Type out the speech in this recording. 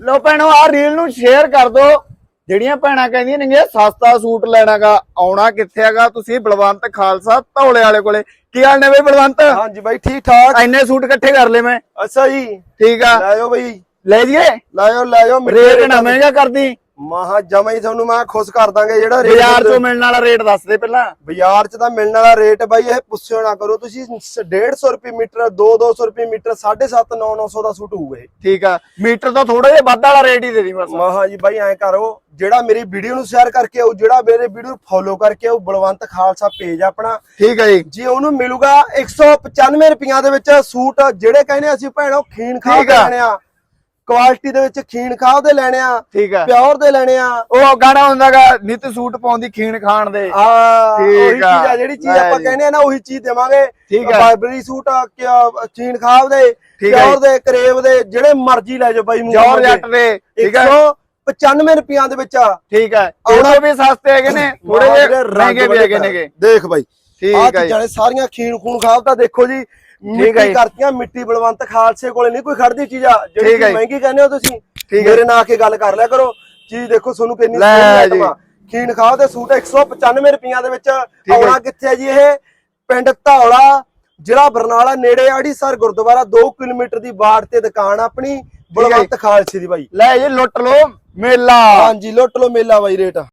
ਲੋ ਭੈਣੋ ਆ ਰੀਲ ਨੂੰ ਸ਼ੇਅਰ ਕਰ ਦਿਓ। ਜਿਹੜੀਆਂ ਭੈਣਾਂ ਕਹਿੰਦੀਆਂ ਨੇ ਸਸਤਾ ਸੂਟ ਲੈਣਾਗਾ ਆਉਣਾ ਕਿੱਥੇ ਹੈਗਾ? ਤੁਸੀਂ ਬਲਵੰਤ ਖਾਲਸਾ ਧੌਲੇ ਵਾਲੇ ਕੋਲੇ। ਕੀ ਹਾਲ ਨੇ ਬਈ ਬਲਵੰਤ? ਹਾਂਜੀ ਬਾਈ ਠੀਕ ਠਾਕ। ਇੰਨੇ ਸੂਟ ਇਕੱਠੇ ਕਰ ਲਏ ਮੈਂ। ਅੱਛਾ ਜੀ। ਠੀਕ ਆ। ਲਾਇਓ ਬਈ। ਲੈ ਜੀਏ ਲਾਇਓ ਲਾਇਓ ਰੇਟ ਨਾ ਮਹਿੰਗਾ ਕਰਦੀ। ਮਹਾ ਜਮਾ ਹੀ ਤੁਹਾਨੂੰ ਮੈਂ ਖੁਸ਼ ਕਰ ਦਾਂਗੇ ਜਿਹੜਾ ਰੇਟ ਬਾਜ਼ਾਰ ਚੋਂ ਮਿਲਣ ਵਾਲਾ ਰੇਟ ਦੱਸ ਦੇ ਪਹਿਲਾਂ। ਬਾਜ਼ਾਰ 'ਚ ਤਾਂ ਮਿਲਣ ਵਾਲਾ ਰੇਟ ਬਾਈ ਇਹ ਪੁੱਛਿਓ ਨਾ ਕਰੋ ਤੁਸੀਂ 150 ਰੁਪਏ ਮੀਟਰ 2-200 ਰੁਪਏ ਮੀਟਰ 7.5 900 ਦਾ ਸੂਟ ਹੋਊਗਾ ਠੀਕ ਆ। ਮੀਟਰ ਤੋਂ ਥੋੜਾ ਜਿਹਾ ਵੱਧ ਵਾਲਾ ਰੇਟ ਹੀ ਦੇ ਦੀ ਬਸ। ਮਹਾ ਜੀ ਬਾਈ ਐਂ ਕਰੋ ਜਿਹੜਾ ਮੇਰੀ ਵੀਡੀਓ ਨੂੰ ਸ਼ੇਅਰ ਕਰਕੇ ਆਉ ਜਿਹੜਾ ਮੇਰੇ ਵੀਡੀਓ ਨੂੰ ਫੋਲੋ ਕਰਕੇ ਆਉ ਬਲਵੰਤ ਖਾਲਸਾ ਪੇਜ ਆਪਣਾ। ਠੀਕ ਹੈ ਜੀ। ਜੀ ਉਹਨੂੰ ਮਿਲੂਗਾ 195 ਰੁਪਈਆਂ ਦੇ ਵਿੱਚ ਸੂਟ ਜਿਹੜੇ ਕਹਿੰਦੇ ਅਸੀਂ ਭੈਣੋ ਖੀਨ ਖਾ ਆ। ਲੈਣੇ ਆ। ਕੁਆਲਿਟੀ ਦੇ ਵਿੱਚ ਖੀਨ ਖਾਹ ਦੇ ਲੈਣੇ ਆ ਠੀਕ ਆ ਪਿਓਰ ਦੇ ਲੈਣੇ ਆ ਉਹ ਗਾਣਾ ਹੁੰਦਾਗਾ ਨਿਤ ਸੂਟ ਪਾਉਂਦੀ ਖੀਣ ਖਾਣ ਦੇ ਆ ਠੀਕ ਉਹੀ ਚੀਜ਼ ਆ। ਆ ਜਿਹੜੀ ਚੀਜ਼ ਆਪਾਂ। ਕਹਿੰਦੇ ਆ ਨਾ ਉਹੀ ਚੀਜ਼ ਦੇਵਾਂਗੇ ਠੀਕ ਆ। ਬਾਈਬਰੀ ਸੂਟ ਆ ਚੀਨ ਖਾਬ ਦੇ ਆ ਪਿਓਰ ਦੇ ਕਰੇਵ ਦੇ ਜਿਹੜੇ ਮਰਜ਼ੀ ਲੈ ਜਾਓ ਬਾਈ ਮੂੰਹ ਜੌਰ। ਜੱਟ ਦੇ ਠੀਕ ਹੈ 195 ਰੁਪਈਆਂ ਦੇ ਵਿੱਚ ਆ ਠੀਕ ਹੈ ਉਹਨਾਂ ਵੀ ਸਸਤੇ ਹੈਗੇ ਨੇ ਥੋੜੇ ਜਿਹੇ ਜਿਹੜੇ ਰੰਗ ਮਹਿੰਗੇ ਵੀ ਹੈਗੇ ਨੇਗੇ ਦੇਖ ਬਾਈ ਠੀਕ ਆ ਹੈ ਜੀ। ਚੀਜ਼ਾਂ ਨੇ ਸਾਰੀਆਂ ਖੀਨ ਖੂਨ ਖਾਬ ਤਾਂ ਦੇਖੋ ਜੀ ਹੈ ਮਿੱਟੀ। ਕਰਤੀਆਂ ਮਿੱਟੀ ਬਲਵੰਤ ਖਾਲਸੇ ਕੋਲੇ ਨਹੀਂ ਕੋਈ ਖੜਦੀ ਚੀਜ਼ ਆ ਜਿਹੜੀ। ਮਹਿੰਗੀ ਕਹਿੰਦੇ ਹੋ ਤੁਸੀਂ। ਮੇਰੇ ਨਾਲ ਆ ਕੇ ਗੱਲ ਕਰ ਲਿਆ ਕਰੋ ਚੀਜ਼ ਦੇਖੋ ਤੁਹਾਨੂੰ ਕਿੰਨੀ ਸੋਹਣੀ। ਆਈਟਮ ਖੀਨ ਦੇ ਸੂਟ 195 ਰੁਪਈਆਂ ਦੇ ਵਿੱਚ ਆਉਣਾ। ਕਿੱਥੇ ਹੈ ਜੀ ਇਹ ਪਿੰਡ ਧੌਲਾ ਜ਼ਿਲ੍ਹਾ ਬਰਨਾਲਾ ਨੇੜੇ ਆੜੀਸਰ ਗੁਰਦੁਆਰਾ 2 ਕਿਲੋਮੀਟਰ ਦੀ ਬਾੜ ਤੇ ਦੁਕਾਨ ਆਪਣੀ ਬਲਵੰਤ ਖਾਲਸੇ ਦੀ ਬਾਈ ਲੈ ਜੀ ਲੁੱਟ ਲੋ ਮੇਲਾ ਹਾਂਜੀ ਲੁੱਟ ਲੋ ਮੇਲਾ ਬਾਈ ਰੇਟ